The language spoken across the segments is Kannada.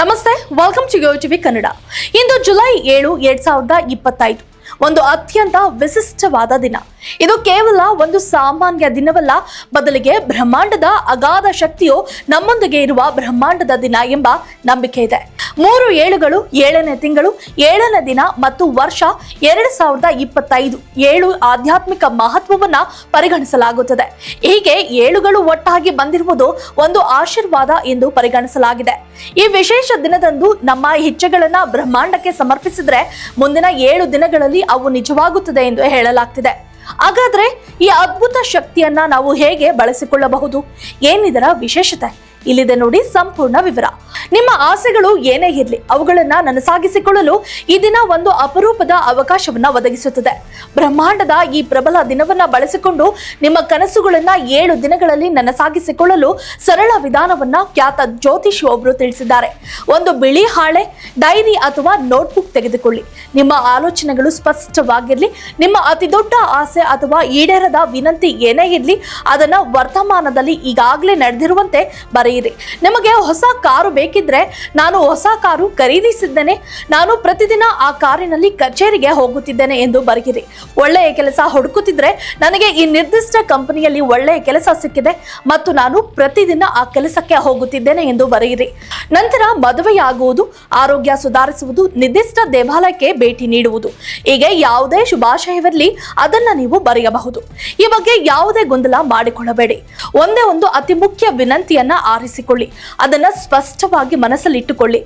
ನಮಸ್ತೆ welcome to Yo TV Kannada into July ಏಳು, ಎರಡ್ ಸಾವಿರದ ಇಪ್ಪತ್ತೈದು. ಒಂದು ಅತ್ಯಂತ ವಿಶಿಷ್ಟವಾದ ದಿನ. ಇದು ಕೇವಲ ಒಂದು ಸಾಮಾನ್ಯ ದಿನವಲ್ಲ. ಬದಲಿಗೆ ಬ್ರಹ್ಮಾಂಡದ ಅಗಾಧ ಶಕ್ತಿಯು ನಮ್ಮೊಂದಿಗೆ ಇರುವ ಬ್ರಹ್ಮಾಂಡದ ದಿನ ಎಂಬ ನಂಬಿಕೆ ಇದೆ. ಮೂರು ಏಳುಗಳು, ಏಳನೇ ತಿಂಗಳು, ಏಳನೇ ದಿನ ಮತ್ತು ವರ್ಷ ಎರಡು ಸಾವಿರದ ಇಪ್ಪತ್ತೈದು ಏಳು ಆಧ್ಯಾತ್ಮಿಕ ಮಹತ್ವವನ್ನ ಪರಿಗಣಿಸಲಾಗುತ್ತದೆ. ಹೀಗೆ ಏಳುಗಳು ಒಟ್ಟಾಗಿ ಬಂದಿರುವುದು ಒಂದು ಆಶೀರ್ವಾದ ಎಂದು ಪರಿಗಣಿಸಲಾಗಿದೆ. ಈ ವಿಶೇಷ ದಿನದಂದು ನಮ್ಮ ಇಚ್ಛೆಗಳನ್ನ ಬ್ರಹ್ಮಾಂಡಕ್ಕೆ ಸಮರ್ಪಿಸಿದ್ರೆ ಮುಂದಿನ ಏಳು ದಿನಗಳಲ್ಲಿ ಅವು ನಿಜವಾಗುತ್ತದೆ ಎಂದು ಹೇಳಲಾಗ್ತಿದೆ. ಹಾಗಾದ್ರೆ ಈ ಅದ್ಭುತ ಶಕ್ತಿಯನ್ನ ನಾವು ಹೇಗೆ ಬಳಸಿಕೊಳ್ಳಬಹುದು? ಏನಿದರ ವಿಶೇಷತೆ? ಇಲ್ಲಿದೆ ನೋಡಿ ಸಂಪೂರ್ಣ ವಿವರ. ನಿಮ್ಮ ಆಸೆಗಳು ಏನೇ ಇರಲಿ, ಅವುಗಳನ್ನ ನನಸಾಗಿಸಿಕೊಳ್ಳಲು ಈ ದಿನ ಒಂದು ಅಪರೂಪದ ಅವಕಾಶವನ್ನ ಒದಗಿಸುತ್ತದೆ. ಬ್ರಹ್ಮಾಂಡದ ಈ ಪ್ರಬಲ ದಿನವನ್ನ ಬಳಸಿಕೊಂಡು ನಿಮ್ಮ ಕನಸುಗಳನ್ನ ಏಳು ದಿನಗಳಲ್ಲಿ ನನಸಾಗಿಸಿಕೊಳ್ಳಲು ಸರಳ ವಿಧಾನವನ್ನ ಖ್ಯಾತ ಜ್ಯೋತಿಷಿ ಒಬ್ರು ತಿಳಿಸಿದ್ದಾರೆ. ಒಂದು ಬಿಳಿ ಹಾಳೆ, ಡೈರಿ ಅಥವಾ ನೋಟ್ಬುಕ್ ತೆಗೆದುಕೊಳ್ಳಿ. ನಿಮ್ಮ ಆಲೋಚನೆಗಳು ಸ್ಪಷ್ಟವಾಗಿರ್ಲಿ, ನಿಮ್ಮ ಅತಿ ದೊಡ್ಡ ಆಸೆ ಅಥವಾ ಈಡೇರದ ವಿನಂತಿ ಏನೇ ಇರಲಿ, ಅದನ್ನ ವರ್ತಮಾನದಲ್ಲಿ ಈಗಾಗಲೇ ನಡೆದಿರುವಂತೆ ಬರೆಯಿರಿ ನಿಮಗೆ ಹೊಸ ಕಾರು ಬೇಕಿದ್ರೆ ನಾನು ಹೊಸ ಕಾರು ಖರೀದಿಸಿದ್ದೇನೆ. ನಾನು ಪ್ರತಿದಿನ ಆ ಕಾರಿನಲ್ಲಿ ಕಚೇರಿಗೆ ಹೋಗುತ್ತಿದ್ದೇನೆ ಎಂದು ಬರೆಯಿರಿ ಒಳ್ಳೆಯ ಕೆಲಸ ಹುಡುಕುತ್ತಿದ್ರೆ ನನಗೆ ಈ ನಿರ್ದಿಷ್ಟ ಕಂಪನಿಯಲ್ಲಿ ಒಳ್ಳೆಯ ಕೆಲಸ ಸಿಕ್ಕಿದೆ ಮತ್ತು ನಾನು ಪ್ರತಿದಿನ ಆ ಕೆಲಸಕ್ಕೆ ಹೋಗುತ್ತಿದ್ದೇನೆ ಎಂದು ಬರೆಯಿರಿ ನಂತರ ಮದುವೆಯಾಗುವುದು, ಆರೋಗ್ಯ ಸುಧಾರಿಸುವುದು, ನಿರ್ದಿಷ್ಟ ದೇವಾಲಯಕ್ಕೆ ಭೇಟಿ ನೀಡುವುದು. ಹೀಗೆ ಯಾವುದೇ ಶುಭಾಶಯವಿರಲಿ, ಅದನ್ನ ನೀವು ಬರೆಯಬಹುದು. ಈ ಬಗ್ಗೆ ಯಾವುದೇ ಗೊಂದಲ ಮಾಡಿಕೊಳ್ಳಬೇಡಿ. ಒಂದೇ ಒಂದು ಅತಿ ಮುಖ್ಯ ವಿನಂತಿಯನ್ನ ಆರಿಸಿಕೊಳ್ಳಿ ಅದನ್ನ ಸ್ಪಷ್ಟವಾಗಿ ಮನಸ್ಸಲ್ಲಿಟ್ಟುಕೊಳ್ಳಿ.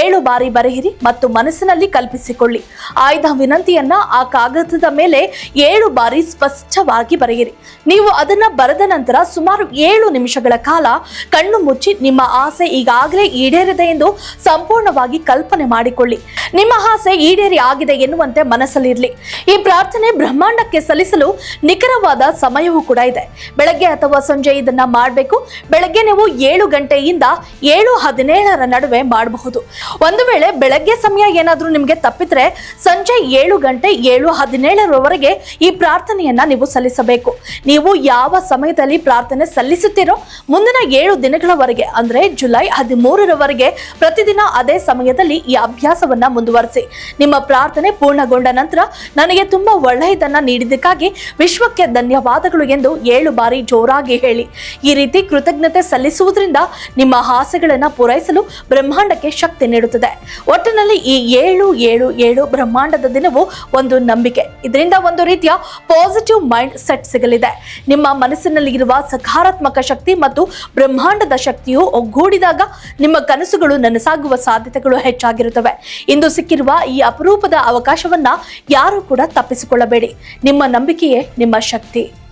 ಏಳು ಬಾರಿ ಬರೆಯಿರಿ ಮತ್ತು ಮನಸ್ಸಿನಲ್ಲಿ ಕಲ್ಪಿಸಿಕೊಳ್ಳಿ. ಆಯ್ದ ವಿನಂತಿಯನ್ನ ಆ ಕಾಗದದ ಮೇಲೆ ಏಳು ಬಾರಿ ಸ್ಪಷ್ಟವಾಗಿ ಬರೆಯಿರಿ. ನೀವು ಅದನ್ನ ಬರೆದ ನಂತರ ಸುಮಾರು ಏಳು ನಿಮಿಷಗಳ ಕಾಲ ಕಣ್ಣು ಮುಚ್ಚಿ ನಿಮ್ಮ ಆಸೆ ಈಗಾಗಲೇ ಈಡೇರಿದೆ ಎಂದು ಸಂಪೂರ್ಣವಾಗಿ ಕಲ್ಪನೆ ಮಾಡಿಕೊಳ್ಳಿ. ನಿಮ್ಮ ಆಸೆ ಈಡೇರಿ ಆಗಿದೆ ಎನ್ನುವಂತೆ ಮನಸ್ಸಲ್ಲಿರಲಿ. ಈ ಪ್ರಾರ್ಥನೆ ಬ್ರಹ್ಮಾಂಡಕ್ಕೆ ಸಲ್ಲಿಸಲು ನಿಖರವಾದ ಸಮಯವೂ ಕೂಡ ಇದೆ. ಬೆಳಗ್ಗೆ ಅಥವಾ ಸಂಜೆ ಇದನ್ನ ಮಾಡಬೇಕು. ಬೆಳಗ್ಗೆ ನೀವು ಏಳು ಗಂಟೆಯಿಂದ ಏಳು ಹದಿನೇಳರ ನಡುವೆ ಮಾಡಬಹುದು. ಒಂದು ವೇಳೆ ಬೆಳಗ್ಗೆ ಸಮಯ ಏನಾದರೂ ನಿಮಗೆ ತಪ್ಪಿದ್ರೆ ಸಂಜೆ ಏಳು ಗಂಟೆ ಏಳು ಹದಿನೇಳರವರೆಗೆ ಈ ಪ್ರಾರ್ಥನೆಯನ್ನ ನೀವು ಸಲ್ಲಿಸಬೇಕು. ನೀವು ಯಾವ ಸಮಯದಲ್ಲಿ ಪ್ರಾರ್ಥನೆ ಸಲ್ಲಿಸುತ್ತೀರೋ ಮುಂದಿನ ಏಳು ದಿನಗಳವರೆಗೆ ಅಂದ್ರೆ ಜುಲೈ ಹದಿಮೂರರವರೆಗೆ ಪ್ರತಿದಿನ ಅದೇ ಸಮಯದಲ್ಲಿ ಈ ಅಭ್ಯಾಸವನ್ನ ಮುಂದುವರಿಸಿ. ನಿಮ್ಮ ಪ್ರಾರ್ಥನೆ ಪೂರ್ಣಗೊಂಡ ನಂತರ ನನಗೆ ತುಂಬಾ ಒಳ್ಳೆಯದನ್ನ ನೀಡಿದ್ದಕ್ಕಾಗಿ ವಿಶ್ವಕ್ಕೆ ಧನ್ಯವಾದಗಳು ಎಂದು ಏಳು ಬಾರಿ ಜೋರಾಗಿ ಹೇಳಿ. ಈ ರೀತಿ ಕೃತಜ್ಞತೆ ಸಲ್ಲಿಸುವುದರಿಂದ ನಿಮ್ಮ ಆಸೆಗಳನ್ನು ಪೂರೈಸಲು ಬ್ರಹ್ಮಾಂಡಕ್ಕೆ ಶಕ್ತಿ ನೀಡುತ್ತದೆ. ಒಟ್ಟಿನಲ್ಲಿ ಈ ಏಳು ಏಳು ಏಳು ಬ್ರಹ್ಮಾಂಡದ ದಿನವು ಒಂದು ನಂಬಿಕೆ. ಇದರಿಂದ ಒಂದು ರೀತಿಯ ಪಾಸಿಟಿವ್ ಮೈಂಡ್ ಸೆಟ್ ಸಿಗಲಿದೆ. ನಿಮ್ಮ ಮನಸ್ಸಿನಲ್ಲಿ ಇರುವ ಸಕಾರಾತ್ಮಕ ಶಕ್ತಿ ಮತ್ತು ಬ್ರಹ್ಮಾಂಡದ ಶಕ್ತಿಯು ಒಗ್ಗೂಡಿದಾಗ ನಿಮ್ಮ ಕನಸುಗಳು ನನಸಾಗುವ ಸಾಧ್ಯತೆಗಳು ಹೆಚ್ಚಾಗಿರುತ್ತವೆ. ಇಂದು ಸಿಕ್ಕಿರುವ ಈ ಅಪರೂಪದ ಅವಕಾಶವನ್ನ ಯಾರು ಕೂಡ ತಪ್ಪಿಸಿಕೊಳ್ಳಬೇಡಿ. ನಿಮ್ಮ ನಂಬಿಕೆಯೇ ನಿಮ್ಮ ಶಕ್ತಿ.